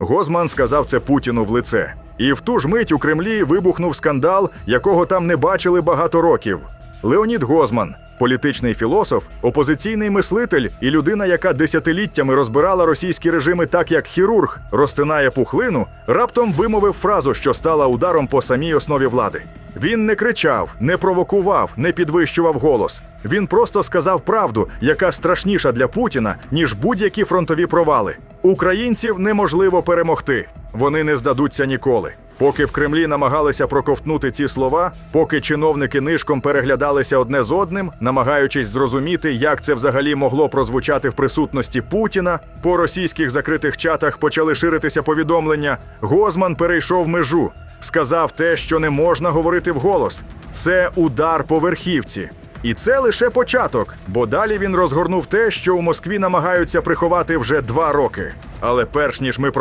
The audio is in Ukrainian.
Гозман сказав це Путіну в лице. І в ту ж мить у Кремлі вибухнув скандал, якого там не бачили багато років. Леонід Гозман, політичний філософ, опозиційний мислитель і людина, яка десятиліттями розбирала російські режими так, як хірург розтинає пухлину, раптом вимовив фразу, що стала ударом по самій основі влади. Він не кричав, не провокував, не підвищував голос. Він просто сказав правду, яка страшніша для Путіна, ніж будь-які фронтові провали. Українців неможливо перемогти. Вони не здадуться ніколи. Поки в Кремлі намагалися проковтнути ці слова, поки чиновники нишком переглядалися одне з одним, намагаючись зрозуміти, як це взагалі могло прозвучати в присутності Путіна, по російських закритих чатах почали ширитися повідомлення. Гозман перейшов межу, сказав те, що не можна говорити вголос. Це удар по верхівці. І це лише початок, бо далі він розгорнув те, що у Москві намагаються приховати вже два роки. Але перш ніж ми про